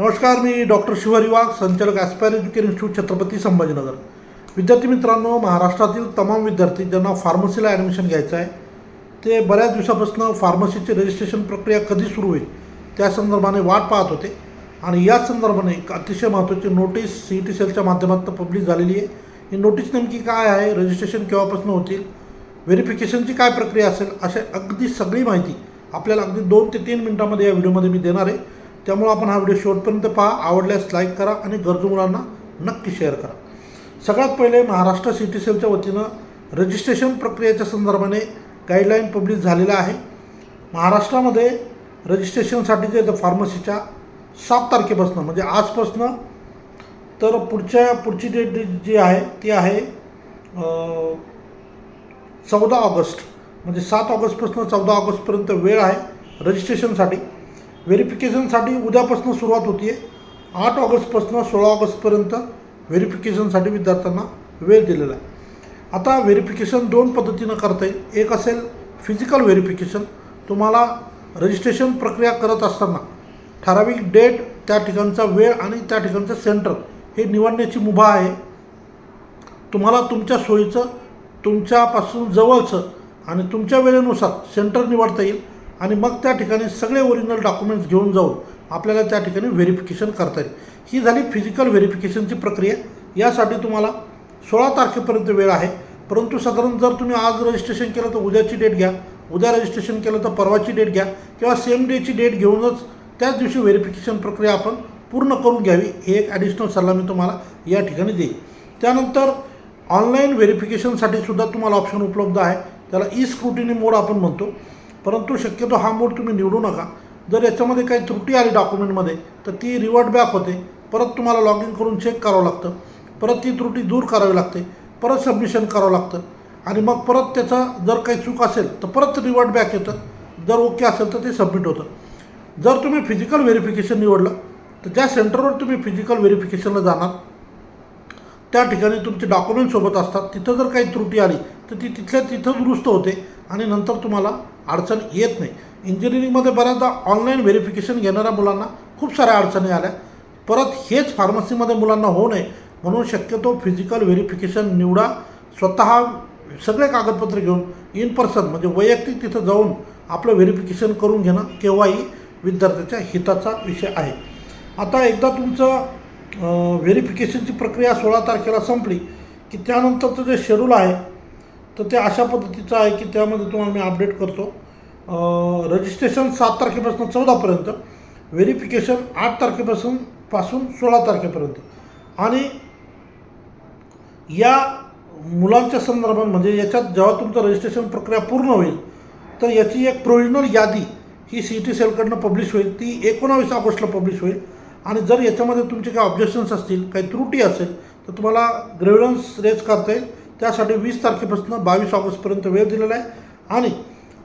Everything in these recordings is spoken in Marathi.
नमस्कार मी डॉक्टर शिवहरी वाघ संचालक aspire education institute Chhatrapati Sambhajinagar. विद्यार्थी मित्रांनो महाराष्ट्रातील तमाम विद्यार्थी ज्यांना फार्मसीला ॲडमिशन घ्यायचं आहे ते बऱ्याच दिवसापासून फार्मसीची रजिस्ट्रेशन प्रक्रिया कधी सुरू होईल त्या संदर्भाने वाट पाहत होते. आणि या संदर्भाने एक अतिशय महत्त्वाची नोटीस सी ई टी सेलच्या माध्यमातून पब्लिश झालेली आहे. ही नोटीस नेमकी काय आहे रजिस्ट्रेशन केव्हापासून होतील व्हेरिफिकेशनची काय प्रक्रिया असेल अशा अगदी सगळी माहिती आपल्याला अगदी दोन ते तीन मिनटामध्ये या व्हिडिओमध्ये मी देणार आहे. त्यामुळं आपण हा व्हिडिओ शेवटपर्यंत पहा. आवडल्यास लाईक करा आणि गरजू मुलांना नक्की शेअर करा. सगळ्यात पहिले महाराष्ट्र सी टी सेलच्या वतीनं रजिस्ट्रेशन प्रक्रियेच्या संदर्भाने गाईडलाईन पब्लिश झालेला आहे. महाराष्ट्रामध्ये रजिस्ट्रेशनसाठी जे द फार्मसीच्या सात तारखेपासून म्हणजे आजपासनं तर पुढच्या पुढची डेट जी आहे ती आहे चौदा ऑगस्ट. म्हणजे सात ऑगस्टपासून चौदा ऑगस्टपर्यंत वेळ आहे रजिस्ट्रेशनसाठी व्हेरिफिकेशनसाठी उद्यापासून सुरुवात होती आहे आठ ऑगस्टपासून सोळा ऑगस्टपर्यंत व्हेरिफिकेशनसाठी विद्यार्थ्यांना वेळ दिलेला आहे. आता व्हेरिफिकेशन दोन पद्धतीनं करता येईल. एक असेल फिजिकल व्हेरिफिकेशन तुम्हाला रजिस्ट्रेशन प्रक्रिया करत असताना ठराविक डेट त्या ठिकाणचा वेळ आणि त्या ठिकाणचं सेंटर हे निवडण्याची मुभा आहे. तुम्हाला तुमच्या सोयीचं तुमच्यापासून जवळचं आणि तुमच्या वेळेनुसार सेंटर निवडता येईल. आणि मग त्या ठिकाणी सगळे ओरिजिनल डॉक्युमेंट्स घेऊन जाऊन आपल्याला त्या ठिकाणी व्हेरिफिकेशन करता येईल. ही झाली फिजिकल व्हेरिफिकेशनची प्रक्रिया. यासाठी तुम्हाला सोळा तारखेपर्यंत वेळ आहे. परंतु साधारण जर तुम्ही आज रजिस्ट्रेशन केलं तर उद्याची डेट घ्या. उद्या रजिस्ट्रेशन केलं तर परवाची डेट घ्या. किंवा सेम डेची डेट घेऊनच त्याच दिवशी व्हेरिफिकेशन प्रक्रिया आपण पूर्ण करून घ्यावी. हे एक ॲडिशनल सल्ला मी तुम्हाला या ठिकाणी देईन. त्यानंतर ऑनलाईन व्हेरिफिकेशनसाठी सुद्धा तुम्हाला ऑप्शन उपलब्ध आहे. त्याला ई स्क्रुटिनी मोड आपण म्हणतो. परंतु शक्यतो हा मोड तुम्ही निवडू नका. जर याच्यामध्ये काही त्रुटी आली डॉक्युमेंटमध्ये तर ती रिवर्ट बॅक होते. परत तुम्हाला लॉग इन करून चेक करावं लागतं. परत ती त्रुटी दूर करावी लागते. परत सबमिशन करावं लागतं. आणि मग परत त्याचा जर काही चूक असेल तर परत रिवर्ट बॅक येतं. जर ओके असेल तर ते सबमिट होतं. जर तुम्ही फिजिकल व्हेरिफिकेशन निवडलं तर ज्या सेंटरवर तुम्ही फिजिकल व्हेरिफिकेशनला जाणार त्या ठिकाणी तुमचे डॉक्युमेंट सोबत असतात. तिथं जर काही त्रुटी आली तर ती तिथल्या तिथं दुरुस्त होते आणि नंतर तुम्हाला अडचण येत नाही. इंजिनिअरिंगमध्ये बऱ्याचदा ऑनलाईन व्हेरिफिकेशन घेणाऱ्या मुलांना खूप साऱ्या अडचणी आल्या. परत हेच फार्मसीमध्ये मुलांना होऊ नये म्हणून शक्यतो फिजिकल व्हेरिफिकेशन निवडा. स्वतः सगळे कागदपत्र घेऊन इन पर्सन म्हणजे वैयक्तिक तिथं जाऊन आपलं व्हेरिफिकेशन करून घेणं केव्हाही विद्यार्थ्याच्या हिताचा विषय आहे. आता एकदा तुमचं व्हेरिफिकेशनची प्रक्रिया सोळा तारखेला संपली की त्यानंतरचं जे शेड्यूल आहे तर ते अशा पद्धतीचं आहे की त्यामध्ये तुम्हाला मी अपडेट करतो. रजिस्ट्रेशन सात तारखेपासून चौदापर्यंत व्हेरिफिकेशन आठ तारखेपासून पासून सोळा तारखेपर्यंत. आणि या मुलांच्या संदर्भात म्हणजे याच्यात जेव्हा तुमचं रजिस्ट्रेशन प्रक्रिया पूर्ण होईल तर याची एक प्रोविजनल यादी ही सी टी सेलकडनं पब्लिश होईल. ती एकोणावीस ऑगस्टला पब्लिश होईल. आणि जर याच्यामध्ये तुमचे काही ऑब्जेक्शन्स असतील काही त्रुटी असेल तर तुम्हाला ग्रेव्हन्स रेज करता येईल. त्यासाठी वीस तारखेपासून बावीस ऑगस्टपर्यंत वेळ दिलेला आहे. आणि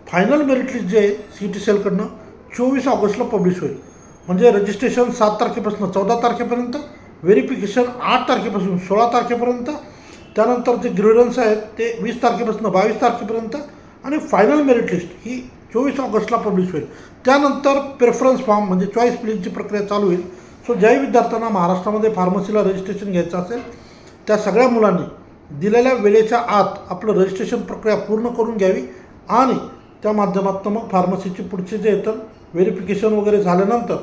फायनल मेरिट लिस्ट जे आहे सी टी सेलकडनं चोवीस ऑगस्टला पब्लिश होईल. म्हणजे रजिस्ट्रेशन सात तारखेपासून चौदा तारखेपर्यंत व्हेरिफिकेशन आठ तारखेपासून सोळा तारखेपर्यंत त्यानंतर जे ग्रिडन्स आहेत ते वीस तारखेपासून बावीस तारखेपर्यंत आणि फायनल मेरिट लिस्ट ही चोवीस ऑगस्टला पब्लिश होईल. त्यानंतर प्रेफरन्स फॉर्म म्हणजे चॉईस फिलिंगची प्रक्रिया चालू होईल सो ज्याही विद्यार्थ्यांना महाराष्ट्रामध्ये फार्मसीला रजिस्ट्रेशन घ्यायचं असेल त्या सगळ्या मुलांनी दिलेल्या वेळेच्या आत आपलं रजिस्ट्रेशन प्रक्रिया पूर्ण करून घ्यावी आणि त्या माध्यमातून मग फार्मसीचे पुढचे जे येतं व्हेरिफिकेशन वगैरे झाल्यानंतर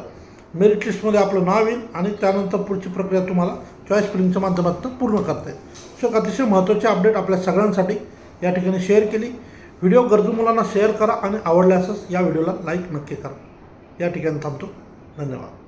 मेरिट लिस्टमध्ये आपलं नाव येईल आणि त्यानंतर पुढची प्रक्रिया तुम्हाला चॉईस फिलिंगच्या माध्यमातून पूर्ण करता येईल. सो एक अतिशय महत्त्वाचे अपडेट आपल्या सगळ्यांसाठी या ठिकाणी शेअर केली. व्हिडिओ गरजू मुलांना शेअर करा आणि आवडल्यासच या व्हिडिओला लाईक नक्की करा. या ठिकाणी थांबतो. धन्यवाद.